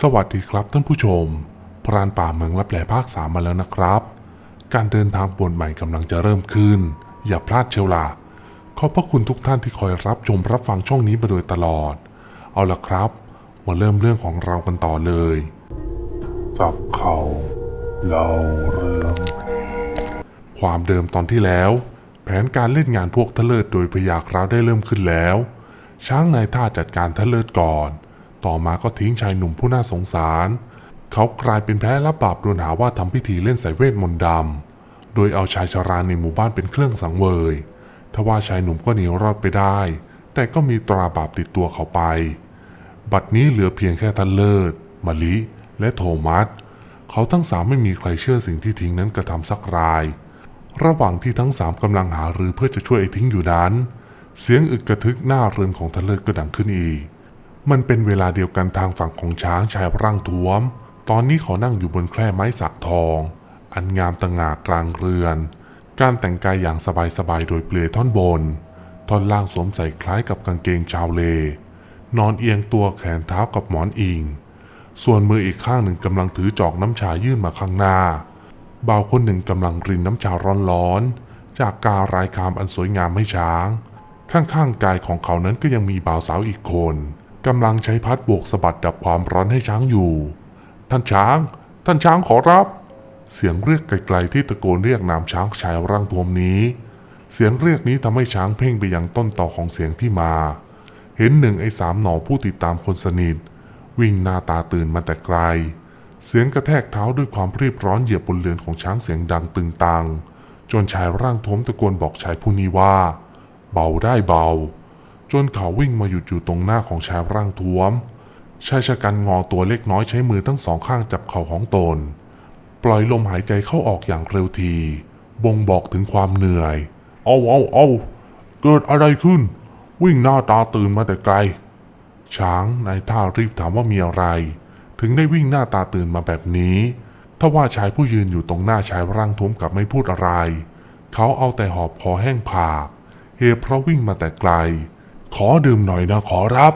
สวัสดีครับท่านผู้ชม พรานป่าเมืองรับแลภาคสามมาแล้วนะครับ การเดินทางบนใหม่กำลังจะเริ่มขึ้น อย่าพลาดเชียวล่ะขอบพระคุณทุกท่านที่คอยรับชมรับฟังช่องนี้มาโดยตลอด เอาละครับ มาเริ่มเรื่องของเรากันต่อเลยจับเขาเล่าเรื่อง ความเดิมตอนที่แล้ว แผนการเล่นงานพวกทะเลิดโดยพยาคราได้เริ่มขึ้นแล้ว ช้างนายท่าจัดการทะเลิดก่อน ต่อมาก็ทิ้งชายหนุ่มผู้น่าสงสาร เขากลายเป็นแพ้รับบาปโดนหาว่าทำพิธีเล่นใส่เวทมนต์ดำ โดยเอาชายชราในหมู่บ้านเป็นเครื่องสังเวยทว่าชายหนุ่มก็หนีรอดไปได้ แต่ก็มีตราบาปติดตัวเขาไป บัดนี้เหลือเพียงแค่ทันเลิศมะลิและโทมัส เขาทั้งสามไม่มีใครเชื่อสิ่งที่ทิ้งนั้นกระทำสักราย ระหว่างที่ทั้งสามกำลังหารือเพื่อจะช่วยไอ้ทิ้งอยู่นั้น เสียงอึกกระทึกหน้าเรือนของทันเลิศก็ดังขึ้นอีก มันเป็นเวลาเดียวกันทางฝั่งของช้างชายร่างท้วม ตอนนี้เขานั่งอยู่บนแคร่ไม้สักทอง อันงามตะงากกลางเรือน การแต่งกายอย่างสบายๆโดยเปลือยท่อนบน ท่อนล่างสวมใส่คล้ายกับกางเกงชาวเล นอนเอียงตัวแขนเท้ากับหมอนอิง ส่วนมืออีกข้างหนึ่งกำลังถือจอกน้ำชายื่นมาข้างหน้า บ่าวคนหนึ่งกำลังรินน้ำชาร้อนๆ จากการายคามอันสวยงามให้ช้าง ข้างๆกายของเขานั้นก็ยังมีบ่าวสาวอีกคน กำลังใช้พัดโบกสะบัดดับความร้อนให้ช้างอยู่ ท่านช้าง ท่านช้างขอรับ เสียงเรียกไกลๆที่ตะโกนเรียกนามช้างชายร่างทวมนี้ เสียงเรียกนี้ทำให้ช้างเพ่งไปยังต้นต่อของเสียงที่มา เห็นหนึ่งไอ้สามหน่อผู้ติดตามคนสนิทวิ่งหน้าตาตื่นมาแต่ไกล เสียงกระแทกเท้าด้วยความรีบร้อนเหยียบบนเรือนของช้างเสียงดังตึงตัง จนชายร่างทวมตะโกนบอกชายผู้นี้ว่า เบาได้เบา จนเขาวิ่งมาหยุดอยู่ตรงหน้าของชายร่างท้วมชายชะกันงอตัวเล็กน้อยใช้มือทั้งสองข้างจับเข่าของตน ปล่อยลมหายใจเข้าออกอย่างเร็วทีบ่งบอกถึงความเหนื่อย เอาเอาเอาเกิดอะไรขึ้น วิ่งหน้าตาตื่นมาแต่ไกล ช้างนายท่ารีบถามว่ามีอะไร ถึงได้วิ่งหน้าตาตื่นมาแบบนี้ทว่าชายผู้ยืนอยู่ตรงหน้าชายร่างท้วมกลับไม่พูดอะไร เขาเอาแต่หอบคอแห้งผาก เหตุเพราะวิ่งมาแต่ไกล ขอดื่มหน่อยนะขอรับ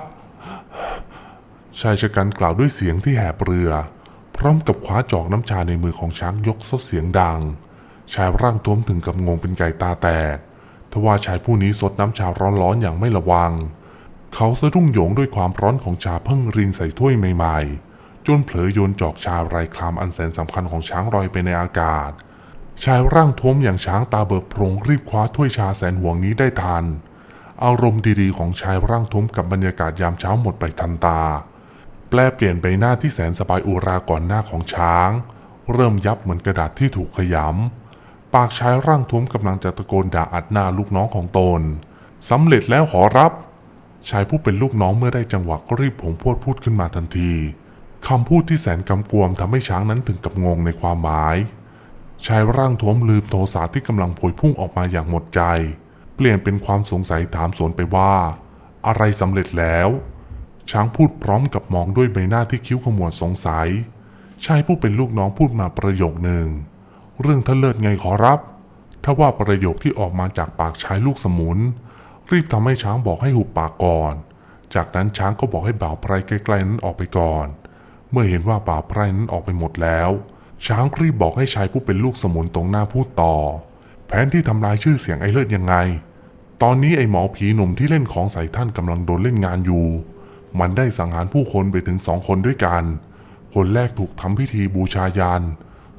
ชายชะกันกล่าวด้วยเสียงที่แหบเรือ พร้อมกับคว้าจอกน้ำชาในมือของช้างยกซดเสียงดัง ชายร่างท้วมถึงกับงงเป็นไก่ตาแตกทว่าชายผู้นี้สดน้ำชาร้อนๆอย่างไม่ระวัง เขาสะดุ้งโยงด้วยความร้อนของชาเพิ่งรินใส่ถ้วยใหม่ๆ จนเผลอโยนจอกชาไรคลามอันแสนสำคัญของช้างลอยไปในอากาศ ชายร่างท้วมอย่างช้างตาเบิกโพรงรีบคว้าถ้วยชาแสนห่วงนี้ได้ทัน อารมณ์ดีๆของชายร่างท้วมกับบรรยากาศยามเช้าหมดไปทันตา แปลเปลี่ยนใบหน้าที่แสนสบายอุราก่อนหน้าของช้าง เริ่มยับเหมือนกระดาษที่ถูกขยำ ปากชายร่างท้วมกำลังจะตะโกนด่าอัดหน้าลูกน้องของตนสำเร็จแล้วขอรับ ชายผู้เป็นลูกน้องเมื่อได้จังหวะก็รีบผงพวดพูดขึ้นมาทันทีคำพูดที่แสนกำกวมทำให้ช้างนั้นถึงกับงงในความหมาย ชายร่างท้วมลืมโทสะที่กำลังโผยพุ่งออกมาอย่างหมดใจ เปลี่ยนเป็นความสงสัยถามสวนไปว่า อะไรสำเร็จแล้ว ช้างพูดพร้อมกับมองด้วยใบหน้าที่คิ้วขมวดสงสัย ชายผู้เป็นลูกน้องพูดมาประโยคหนึ่ง เรื่องทะเลิศไงขอรับถ้าว่าประโยคที่ออกมาจากปากชายลูกสมุน รีบทำให้ช้างบอกให้หุบปากก่อน จากนั้นช้างก็บอกให้บ่าวไพรใกลๆนั้นออกไปก่อน เมื่อเห็นว่าบ่าวไพรนั้นออกไปหมดแล้ว ช้างรีบบอกให้ชายผู้เป็นลูกสมุนตรงหน้าพูดต่อ แผนที่ทำลายชื่อเสียงไอ้เลิศยังไง ตอนนี้ไอ้หมอผีหนุ่มที่เล่นของใส่ท่านกำลังโดนเล่นงานอยู่ มันได้สังหารผู้คนไปถึงสองคนด้วยกัน คนแรกถูกทำพิธีบูชายัน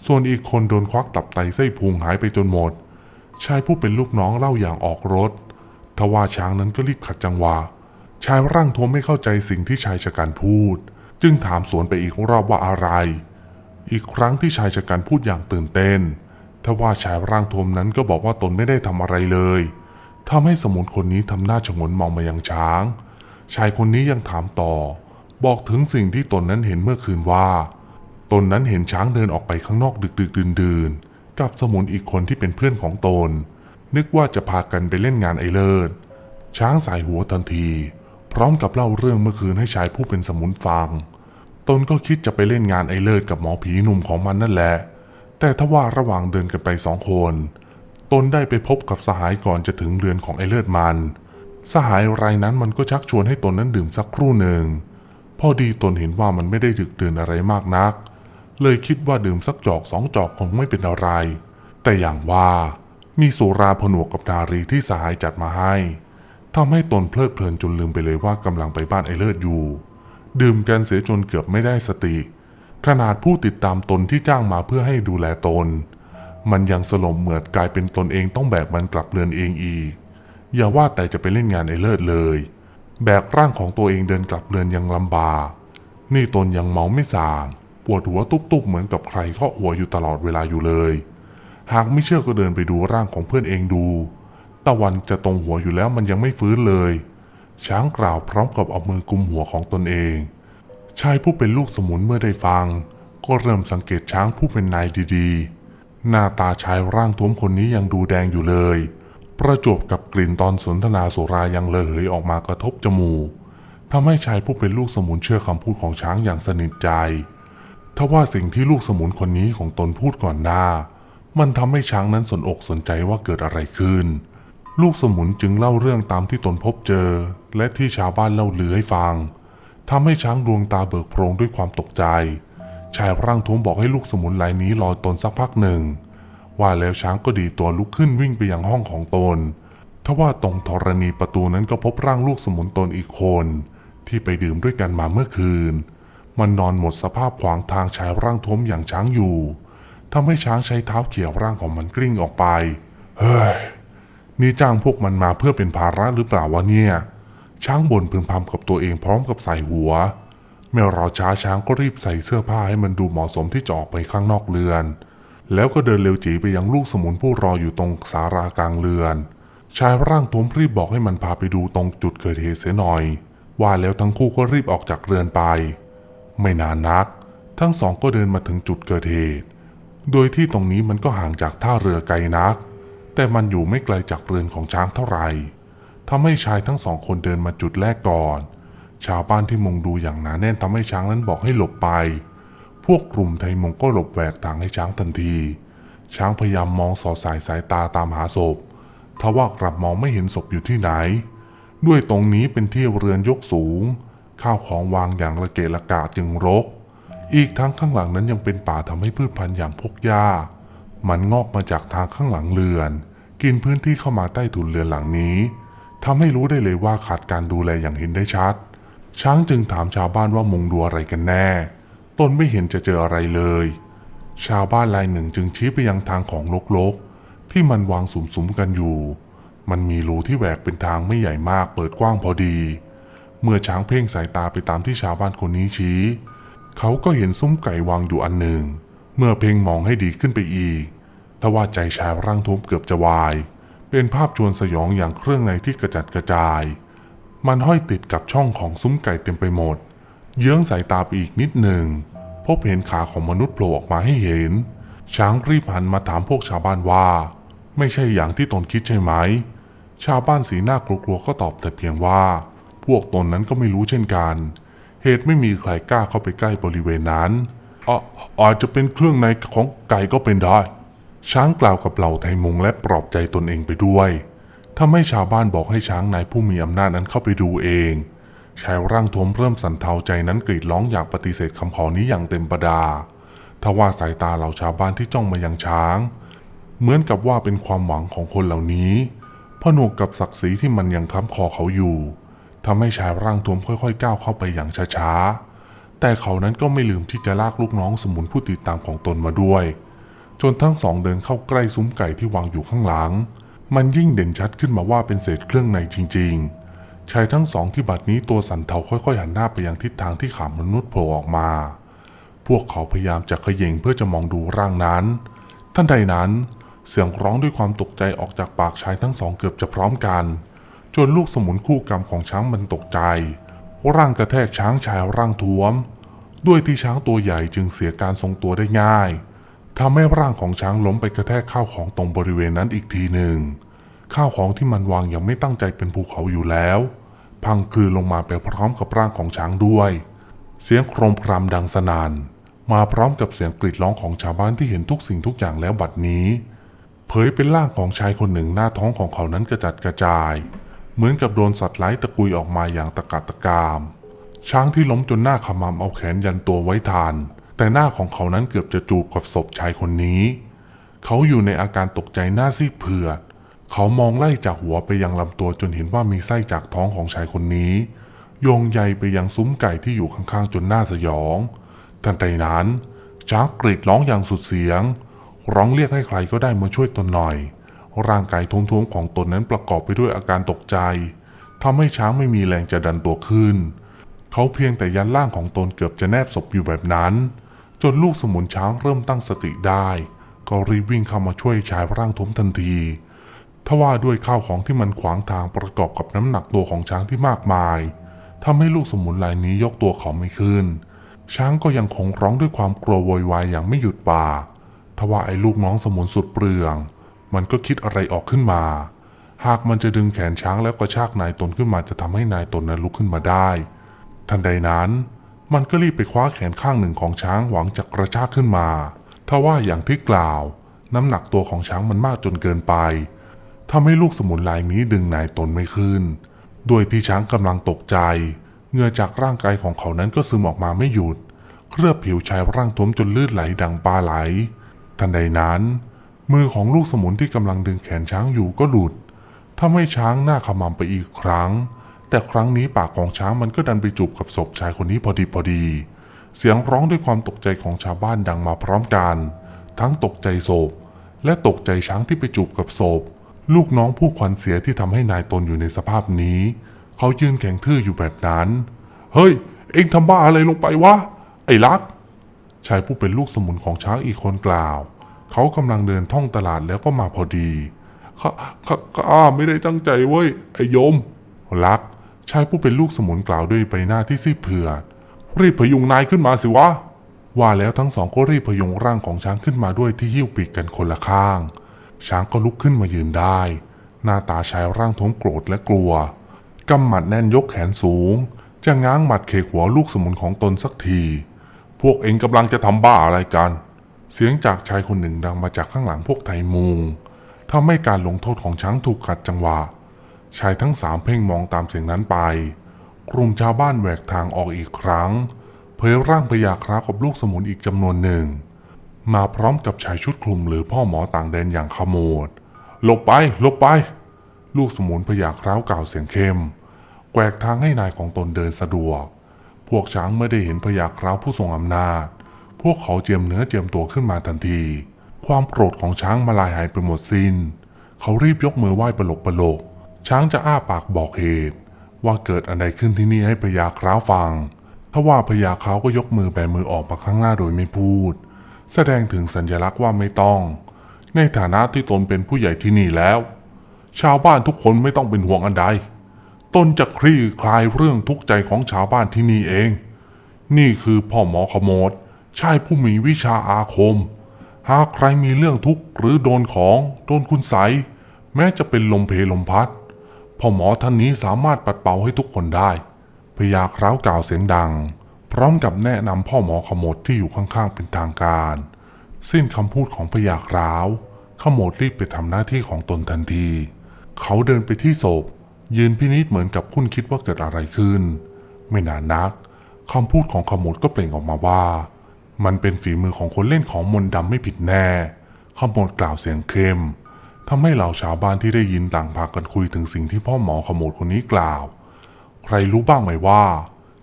ส่วนอีกคนโดนควักตับไตไส้พุงหายไปจนหมด ชายผู้เป็นลูกน้องเล่าอย่างออกรถ ทว่าช้างนั้นก็รีบขัดจังหวะ ชายร่างทวมไม่เข้าใจสิ่งที่ชายชะกันพูด จึงถามสวนไปอีกรอบว่าอะไร อีกครั้งที่ชายชะกันพูดอย่างตื่นเต้น ทว่าชายร่างทวมนั้นก็บอกว่าตนไม่ได้ทำอะไรเลย ทำให้สมุนคนนี้ทำหน้าฉงนมองมายังช้าง ชายคนนี้ยังถามต่อ บอกถึงสิ่งที่ตนนั้นเห็นเมื่อคืนว่า ตนนั้นเห็นช้างเดินออกไปข้างนอกดึกดึกดื่นดื่นๆกับสมุนอีกคนที่เป็นเพื่อนของตน นึกว่าจะพากันไปเล่นงานไอเลิศช้างสายหัวทันที พร้อมกับเล่าเรื่องเมื่อคืนให้ชายผู้เป็นสมุนฟัง ตนก็คิดจะไปเล่นงานไอเลิศกับหมอผีหนุ่มของมันนั่นแหละ แต่ทว่าระหว่างเดินกันไปสองคน ตนได้ไปพบกับสหายก่อนจะถึงเรือนของไอเลิศมัน สหายรายนั้นมันก็ชักชวนให้ตนนั้นดื่มสักครู่หนึ่ง พอดีตนเห็นว่ามันไม่ได้ดึกดื่นอะไรมากนัก เลยคิดว่าดื่มสักจอกสองจอกคงไม่เป็นอะไร แต่อย่างว่ามีสุราผนวกกับนารีที่สหายจัดมาให้ทำให้ตนเพลิดเพลินจนลืมไปเลยว่ากำลังไปบ้านไอเลิศอยู่ ดื่มกันเสียจนเกือบไม่ได้สติ ขนาดผู้ติดตามตนที่จ้างมาเพื่อให้ดูแลตน มันยังสลมเหมือดกลายเป็นตนเองต้องแบกมันกลับเรือนเองอีก อย่าว่าแต่จะไปเล่นงานไอเลิศเลย แบกร่างของตัวเองเดินกลับเรือนยังลำบาก นี่ตนยังเมาไม่สาง ปวดหัวตุบๆเหมือนกับใครเคาะหัวอยู่ตลอดเวลาอยู่เลย หากไม่เชื่อก็เดินไปดูร่างของเพื่อนเองดู ตะวันจะตรงหัวอยู่แล้วมันยังไม่ฟื้นเลย ช้างกล่าวพร้อมกับเอามือกุมหัวของตนเอง ชายผู้เป็นลูกสมุนเมื่อได้ฟัง ก็เริ่มสังเกตช้างผู้เป็นนายดีๆ หน้าตาชายร่างท้วมคนนี้ยังดูแดงอยู่เลย ประจบกับกลิ่นตอนสนทนาสุรายังระเหยออกมากระทบจมูกทำให้ชายผู้เป็นลูกสมุนเชื่อคำพูดของช้างอย่างสนิทใจทว่าสิ่งที่ลูกสมุนคนนี้ของตนพูดก่อนหน้า มันทำให้ช้างนั้นสนอกสนใจว่าเกิดอะไรขึ้น ลูกสมุนจึงเล่าเรื่องตามที่ตนพบเจอ และที่ชาวบ้านเล่าลือให้ฟังทำให้ช้างดวงตาเบิกโพรงด้วยความตกใจ ชายร่างท้วมบอกให้ลูกสมุนรายนี้รอตนสักพักหนึ่ง ว่าแล้วช้างก็ดีตัวลุกขึ้นวิ่งไปยังห้องของตนทว่าตรงธรณีประตูนั้นก็พบร่างลูกสมุนตนอีกคน ที่ไปดื่มด้วยกันมาเมื่อคืน มันนอนหมดสภาพขวางทางชายร่างท้วมอย่างช้างอยู่ทำให้ช้างใช้เท้าเขี่ยร่างของมันกลิ้งออกไป เฮ้ย นี่จ้างพวกมันมาเพื่อเป็นภาระหรือเปล่าวะเนี่ย ช้างบ่นพึมพำกับตัวเองพร้อมกับใส่หัว เมื่อรอช้าช้างก็รีบใส่เสื้อผ้าให้มันดูเหมาะสมที่จะออกไปข้างนอกเรือน แล้วก็เดินเร็วจีไปยังลูกสมุนผู้รออยู่ตรงสารากลางเรือน ชายร่างท้วมรีบบอกให้มันพาไปดูตรงจุดเกิดเหตุเสียหน่อย ว่าแล้วทั้งคู่ก็รีบออกจากเรือนไป ไม่นานนัก ทั้งสองก็เดินมาถึงจุดเกิดเหตุ โดยที่ตรงนี้มันก็ห่างจากท่าเรือไกลนัก แต่มันอยู่ไม่ไกลจากเรือนของช้างเท่าไหร่ทำให้ชายทั้งสองคนเดินมาจุดแรกก่อน ชาวบ้านที่มุงดูอย่างหนาแน่นทำให้ช้างนั้นบอกให้หลบไป พวกกลุ่มไทยมงก็หลบแหวกทางให้ช้างทันที ช้างพยายามมองสอดสายสายตาตามหาศพทว่ากลับมองไม่เห็นศพอยู่ที่ไหน ด้วยตรงนี้เป็นที่เรือนยกสูง ข้าวของวางอย่างระเกะระกะจึงรก อีกทั้งข้างหลังนั้นยังเป็นป่าทำให้พืชพันธุ์อย่างพวกหญ้า มันงอกมาจากทางข้างหลังเรือน กินพื้นที่เข้ามาใต้ถุนเรือนหลังนี้ทำให้รู้ได้เลยว่าขาดการดูแลอย่างเห็นได้ชัด ช้างจึงถามชาวบ้านว่ามุงดูอะไรกันแน่ ตนไม่เห็นจะเจออะไรเลย ชาวบ้านรายหนึ่งจึงชี้ไปยังทางของลกๆ ที่มันวางสุมๆกันอยู่ มันมีรูที่แหวกเป็นทางไม่ใหญ่มากเปิดกว้างพอดี เมื่อช้างเพ่งสายตาไปตามที่ชาวบ้านคนนี้ชี้ เขาก็เห็นซุ้มไก่วางอยู่อันหนึ่ง เมื่อเพ่งมองให้ดีขึ้นไปอีกทว่าใจชายร่างทุบเกือบจะวาย เป็นภาพชวนสยองอย่างเครื่องในที่กระจัดกระจาย มันห้อยติดกับช่องของซุ้มไก่เต็มไปหมด เยื้องสายตาไปอีกนิดหนึ่ง พบเห็นขาของมนุษย์โผล่ออกมาให้เห็น ช้างรีบหันมาถามพวกชาวบ้านว่า ไม่ใช่อย่างที่ตนคิดใช่ไหม ชาวบ้านสีหน้ากลัวๆก็ตอบแต่เพียงว่า พวกตนนั้นก็ไม่รู้เช่นกัน เหตุไม่มีใครกล้าเข้าไปใกล้บริเวณนั้นอะอาจจะเป็นเครื่องในของไก่ก็เป็นได้ ช้างกล่าวกับเหล่าไทยมุงและปลอบใจตนเองไปด้วย ทำให้ชาวบ้านบอกให้ช้างนายผู้มีอำนาจนั้นเข้าไปดูเองชายร่างทวมเริ่มสั่นเทาใจนั้นกรีดร้องอยากปฏิเสธคำขอนี้อย่างเต็มประดาทว่าสายตาเหล่าชาวบ้านที่จ้องมายังช้าง เหมือนกับว่าเป็นความหวังของคนเหล่านี้ผนวกกับศักดิ์ศรีที่มันยังค้ำคอเขาอยู่ทำให้ชายร่างทวมค่อยๆ ก้าวเข้าไปอย่างช้าๆ แต่เขานั้นก็ไม่ลืมที่จะลากลูกน้องสมุนผู้ติดตามของตนมาด้วย จนทั้งสองเดินเข้าใกล้ซุ้มไก่ที่วางอยู่ข้างหลัง มันยิ่งเด่นชัดขึ้นมาว่าเป็นเศษเครื่องในจริง ๆ ชายทั้งสองที่บัดนี้ตัวสันเทาค่อยๆหันหน้าไปยังทิศทางที่ขามนุษย์โผล่ออกมา พวกเขาพยายามจะเขย่งเพื่อจะมองดูร่างนั้น ท่านใดนั้นเสียงร้องด้วยความตกใจออกจากปากชายทั้งสองเกือบจะพร้อมกัน จนลูกสมุนคู่กรรมของช้างมันตกใจ ร่างกระแทกช้างชายร่างท้วม ด้วยที่ช้างตัวใหญ่จึงเสียการทรงตัวได้ง่าย ทำให้ร่างของช้างล้มไปกระแทกข้าวของตรงบริเวณนั้นอีกทีหนึ่ง ข้าวของที่มันวางอย่างไม่ตั้งใจเป็นภูเขาอยู่แล้ว พังคืนลงมาไปพร้อมกับร่างของช้างด้วย เสียงโครมครามดังสนาน มาพร้อมกับเสียงกรีดร้องของชาวบ้านที่เห็นทุกสิ่งทุกอย่างแล้วบัดนี้ เผยเป็นร่างของชายคนหนึ่งหน้าท้องของเขานั้นกระจัดกระจาย เหมือนกับโดนสัตว์ไล่ตะกุยออกมาอย่างตะกัดตะกาม ช้างที่ล้มจนหน้าขมำเอาแขนยันตัวไว้ทาน แต่หน้าของเขานั้นเกือบจะจูบกับศพชายคนนี้ เขาอยู่ในอาการตกใจหน้าซีดเผือด เขามองไล่จากหัวไปยังลำตัวจนเห็นว่ามีไส้จากท้องของชายคนนี้ โยงใยไปยังซุ้มไก่ที่อยู่ข้างๆจนหน้าสยอง ทันใดนั้นช้างกรีดร้องอย่างสุดเสียง ร้องเรียกให้ใครก็ได้มาช่วยตนหน่อย ร่างกายท้วมๆของตนนั้นประกอบไปด้วยอาการตกใจทำให้ช้างไม่มีแรงจะดันตัวขึ้น เขาเพียงแต่ยันร่างของตนเกือบจะแนบศพอยู่แบบนั้น จนลูกสมุนช้างเริ่มตั้งสติได้ ก็รีบวิ่งเข้ามาช่วยชายร่างทมทันทีทว่าด้วยข้าวของที่มันขวางทางประกอบกับน้ำหนักตัวของช้างที่มากมายทำให้ลูกสมุนรายนี้ยกตัวเขาไม่ขึ้น ช้างก็ยังคงร้องด้วยความกลัวโวยวายอย่างไม่หยุดปากทว่าไอ้ลูกน้องสมุนสุดเปลือง มันก็คิดอะไรออกขึ้นมา หากมันจะดึงแขนช้างแล้วก็ชากนายตนขึ้นมาจะทำให้นายตนนั้นลุกขึ้นมาได้ ทันใดนั้น มันก็รีบไปคว้าแขนข้างหนึ่งของช้างหวังจะกระชากขึ้นมา ทว่าอย่างที่กล่าว น้ำหนักตัวของช้างมันมากจนเกินไปทำให้ลูกสมุนลายนี้ดึงนายตนไม่ขึ้น ด้วยที่ช้างกำลังตกใจเหงื่อจากร่างกายของเขานั้นก็ซึมออกมาไม่หยุด เคลือบผิวชายร่างท้วมจนลืดไหลดังปลาไหล ทันใดนั้น มือของลูกสมุนที่กำลังดึงแขนช้างอยู่ก็หลุดทำให้ช้างหน้าขมำไปอีกครั้ง แต่ครั้งนี้ปากของช้างมันก็ดันไปจูบกับศพชายคนนี้พอดีพอดี เสียงร้องด้วยความตกใจของชาวบ้านดังมาพร้อมกัน ทั้งตกใจศพ และตกใจช้างที่ไปจูบกับศพ ลูกน้องผู้ขวัญเสียที่ทำให้นายตนอยู่ในสภาพนี้ เขายืนแข็งทื่ออยู่แบบนั้น เฮ้ย เอ็งทำบ้าอะไรลงไปวะ ไอ้ลัก ชายผู้เป็นลูกสมุนของช้างอีกคนกล่าว เขากำลังเดินท่องตลาดแล้วก็มาพอดีข้าข้าข้าไม่ได้ตั้งใจเว้ยไอ้ยม ลัก ชายผู้เป็นลูกสมุนกล่าวด้วยใบหน้าที่ซีดเผือดรีบพยุงนายขึ้นมาสิวะ ว่าแล้วทั้งสองก็รีบพยุงร่างของช้างขึ้นมาด้วยที่หิ้วปีกกันคนละข้าง ช้างก็ลุกขึ้นมายืนได้ หน้าตาชายร่างท้วมโกรธและกลัวกำหมัดแน่นยกแขนสูง จะง้างหมัดเคหัวลูกสมุนของตนสักที พวกเองกำลังจะทำบ้าอะไรกัน เสียงจากชายคนหนึ่งดังมาจากข้างหลังพวกไทยมุงทำให้การลงโทษของช้างถูกขัดจังหวะ ชายทั้งสามเพ่งมองตามเสียงนั้นไป กลุ่มชาวบ้านแหวกทางออกอีกครั้ง เผยร่างพญาครากับลูกสมุนอีกจำนวนหนึ่ง มาพร้อมกับชายชุดคลุมหรือพ่อหมอต่างแดนอย่างขโมดหลบไปหลบไป ลูกสมุนพญาคร้าวกล่าวเสียงเข้ม แกวกทางให้นายของตนเดินสะดวก พวกช้างเมื่อได้เห็นพญาคร้าวผู้ทรงอำนาจ พวกเขาเจียมเนื้อเจียมตัวขึ้นมาทันที ความโกรธของช้างมาลายหายไปหมดสิน้น เขารีบยกมือไหว้ปลกปลก ช้างจะอ้าปากบอกเหตุ ว่าเกิดอะไรขึ้นที่นี่ให้พญาคร้าวฟัง ทว่าพญาคร้าวก็ยกมือแบมือออกมาข้างหน้าโดยไม่พูด แสดงถึงสัญลักษณ์ว่าไม่ต้อง ในฐานะที่ตนเป็นผู้ใหญ่ที่นี่แล้ว ชาวบ้านทุกคนไม่ต้องเป็นห่วงอันใด ตนจะคลี่คลายเรื่องทุกข์ใจของชาวบ้านที่นี่เอง นี่คือพ่อหมอขโมดชายผู้มีวิชาอาคม หากใครมีเรื่องทุกข์หรือโดนของ โดนคุณใส แม้จะเป็นลมเพลลมพัด พ่อหมอท่านนี้สามารถปัดเป่าให้ทุกคนได้พญาคร้าวกล่าวเสียงดัง พร้อมกับแนะนำพ่อหมอขมดที่อยู่ข้างๆเป็นทางการ สิ้นคำพูดของพญาคร้าวขมดรีบไปทำหน้าที่ของตนทันที เขาเดินไปที่ศพ ยืนพินิษเหมือนกับคุ้นคิดว่าเกิดอะไรขึ้น ไม่นานนักคำพูดของขมดก็เปล่งออกมาว่า มันเป็นฝีมือของคนเล่นของมนต์ดำไม่ผิดแน่ขมดกล่าวเสียงเข้ม ทำให้เหล่าชาวบ้านที่ได้ยินต่างพากันคุยถึงสิ่งที่พ่อหมอขโมดคนนี้กล่าว ใครรู้บ้างไหมว่า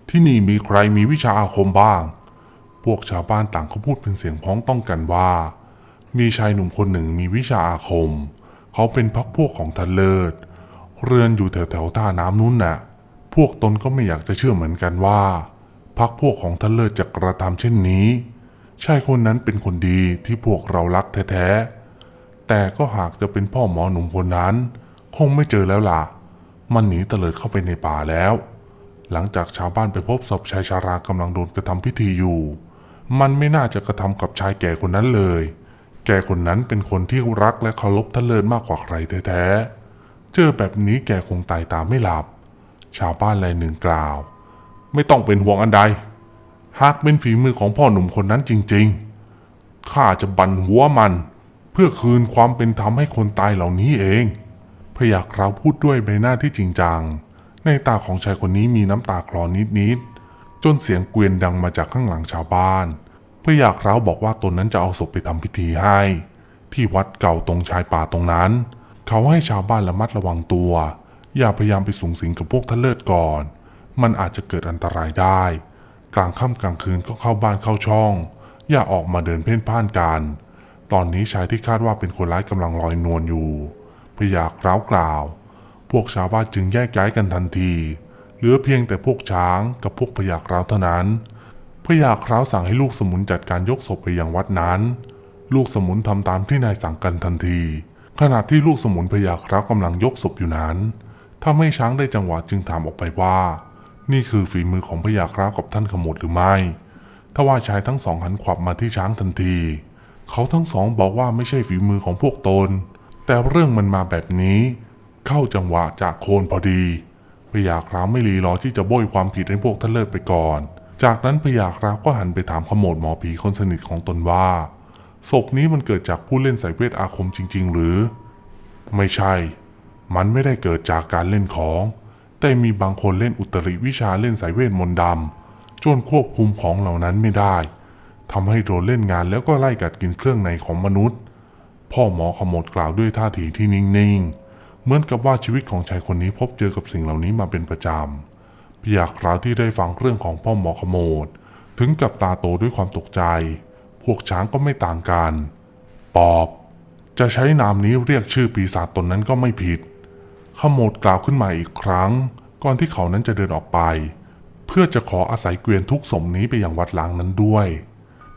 ที่นี่มีใครมีวิชาอาคมบ้าง พวกชาวบ้านต่างเขาพูดเป็นเสียงพ้องต้องกันว่า มีชายหนุ่มคนหนึ่งมีวิชาอาคม เขาเป็นพักพวกของทันเลิศ เรือนอยู่แถวแถวท่าน้ำนู้นน่ะ พวกตนก็ไม่อยากจะเชื่อเหมือนกันว่าพักพวกของทันเลิศจะกระทำเช่นนี้ชายคนนั้นเป็นคนดีที่พวกเรารักแท้ๆ แต่ก็หากจะเป็นพ่อหมอหนุ่มคนนั้น คงไม่เจอแล้วล่ะ มันหนีเตลิดเข้าไปในป่าแล้ว หลังจากชาวบ้านไปพบศพชายชารากำลังโดนกระทำพิธีอยู่ มันไม่น่าจะกระทำกับชายแก่คนนั้นเลย แก่คนนั้นเป็นคนที่รักและเคารพท่านเลิศมากกว่าใครแท้ๆ เจอแบบนี้แกคงตายตามไม่หลับ ชาวบ้านรายหนึ่งกล่าว ไม่ต้องเป็นห่วงอันใด หากเป็นฝีมือของพ่อหนุ่มคนนั้นจริง ๆ ข้าจะบันหัวมัน พื่อคืนความเป็นธรรมให้คนตายเหล่านี้เองพยาคราวพูดด้วยใบหน้าที่จริงจัง ในตาของชายคนนี้มีน้ำตาคลอนิดๆจนเสียงเกวียนดังมาจากข้างหลังชาวบ้านพยาคราวบอกว่าตนนั้นจะเอาศพไปทำพิธีให้ ที่วัดเก่าตรงชายป่าตรงนั้น เขาให้ชาวบ้านระมัดระวังตัว อย่าพยายามไปสูงสิงกับพวกทะเลิศก่อน มันอาจจะเกิดอันตรายได้ กลางค่ำกลางคืนก็เข้าบ้านเข้าช่อง อย่าออกมาเดินเพ่นพ่านกัน ตอนนี้ชายที่คาดว่าเป็นคนร้ายกำลังลอยนวลอยู่พยาคร้าวกล่าว พวกชาวบ้านจึงแยกย้ายกันทันที เหลือเพียงแต่พวกช้างกับพวกพยาคร้าวเท่านั้นพยาคร้าวสั่งให้ลูกสมุนจัดการยกศพไปยังวัดนั้น ลูกสมุนทำตามที่นายสั่งกันทันที ขณะที่ลูกสมุนพยาคร้าวกำลังยกศพอยู่นั้นทำให้ช้างได้จังหวะจึงถามออกไปว่า นี่คือฝีมือของพยาคร้าวกับท่านขมุดหรือไม่ ทว่าชายทั้งสองหันขวับมาที่ช้างทันที เขาทั้งสองบอกว่าไม่ใช่ฝีมือของพวกตน แต่เรื่องมันมาแบบนี้ เข้าจังหวะจากโคนพอดีพญาคราวไม่รีรอที่จะโบยความผิดให้พวกท่านเลิศไปก่อน จากนั้นพญาคราวก็หันไปถามขโมดหมอผีคนสนิทของตนว่าศพนี้มันเกิดจากผู้เล่นสายเวทอาคมจริง ๆ หรือ ไม่ใช่ มันไม่ได้เกิดจากการเล่นของ แต่มีบางคนเล่นอุตริวิชาเล่นสายเวทมนต์ดำจนควบคุมของเหล่านั้นไม่ได้ ทำให้โดนเล่นงานแล้วก็ไล่กัดกินเครื่องในของมนุษย์ พ่อหมอขมวดกล่าวด้วยท่าทีที่นิ่งๆ เหมือนกับว่าชีวิตของชายคนนี้พบเจอกับสิ่งเหล่านี้มาเป็นประจำพี่อยากคราวที่ได้ฟังเรื่องของพ่อหมอขโมดถึงกับตาโตด้วยความตกใจ พวกช้างก็ไม่ต่างกัน ปอบ จะใช้นามนี้เรียกชื่อปีศาจตนนั้นก็ไม่ผิด ขโมดกล่าวขึ้นมาอีกครั้ง ก่อนที่เขานั้นจะเดินออกไป เพื่อจะขออาศัยเกวียนทุกสมนี้ไปยังวัดล้างนั้นด้วย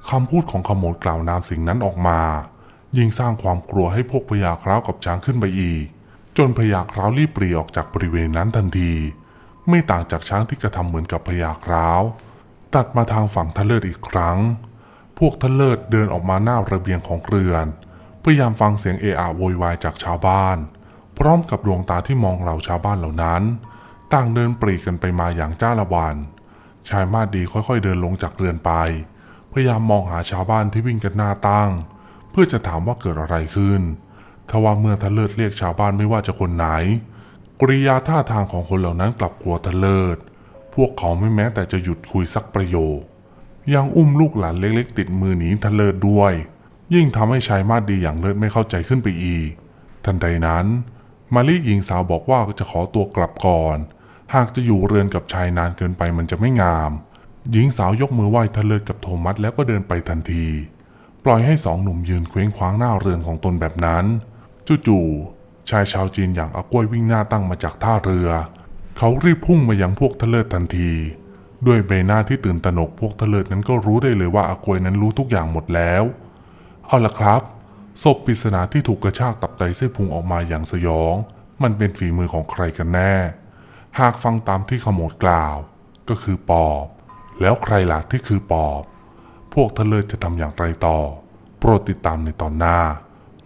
คำพูดของขโมดกล่าวนามสิ่งนั้นออกมา ยิ่งสร้างความกลัวให้พวกพญาคร้าวกับช้างขึ้นไปอีก จนพญาคร้าวรีบปรีออกจากบริเวณนั้นทันที ไม่ต่างจากช้างที่กระทำเหมือนกับพญาคร้าว ตัดมาทางฝั่งทะเลิศอีกครั้ง พวกทะเลิศเดินออกมาหน้าระเบียงของเรือนพยายามฟังเสียงเอะอะโวยวายจากชาวบ้าน พร้อมกับดวงตาที่มองเหล่าชาวบ้านเหล่านั้น ต่างเดินปรีกันไปมาอย่างจ้าละวันชายมาดดีค่อยๆเดินลงจากเรือนไป พยายามมองหาชาวบ้านที่วิ่งกันหน้าตั้ง เพื่อจะถามว่าเกิดอะไรขึ้นทว่าเมื่อทะเลิศเรียกชาวบ้านไม่ว่าจะคนไหนกริยาท่าทางของคนเหล่านั้นกลับกลัวทะเลิศพวกเขาไม่แม้แต่จะหยุดคุยสักประโยค ยังอุ้มลูกหลานเล็กๆ ติดมือหนีทะเลิศด้วย ยิ่งทำให้ชายมาดดีอย่างเลิศไม่เข้าใจขึ้นไปอีก ทันใดนั้น มาลิหญิงสาวบอกว่าจะขอตัวกลับก่อน หากจะอยู่เรือนกับชายนานเกินไปมันจะไม่งาม หญิงสาวยกมือไหว้ทะเลิศกับโทมัสแล้วก็เดินไปทันที ปล่อยให้สองหนุ่มยืนเคว้งคว้างหน้าเรือนของตนแบบนั้น จู่ๆชายชาวจีนอย่างอากล้วยวิ่งหน้าตั้งมาจากท่าเรือ เขารีบพุ่งมายังพวกทะเลิศทันที ด้วยใบหน้าที่ตื่นตระหนกพวกทะเลิศนั้นก็รู้ได้เลยว่าอากล้วยนั้นรู้ทุกอย่างหมดแล้ว เอาละครับศพปริศนาที่ถูกกระชากตับไตเส้นพุงออกมาอย่างสยอง มันเป็นฝีมือของใครกันแน่ หากฟังตามที่ขโมดกล่าว ก็คือปอบ แล้วใครล่ะที่คือปอบ พวกทะเลิศจะทำอย่างไรต่อ โปรดติดตามในตอนหน้า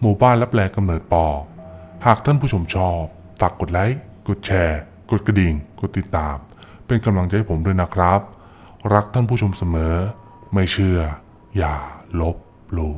หมู่บ้านรับแรงกำเนิดปอบ หากท่านผู้ชมชอบ ฝากกดไลค์ กดแชร์ กดกระดิ่ง กดติดตาม เป็นกำลังใจให้ผมด้วยนะครับ รักท่านผู้ชมเสมอ ไม่เชื่อ อย่าลบหลู่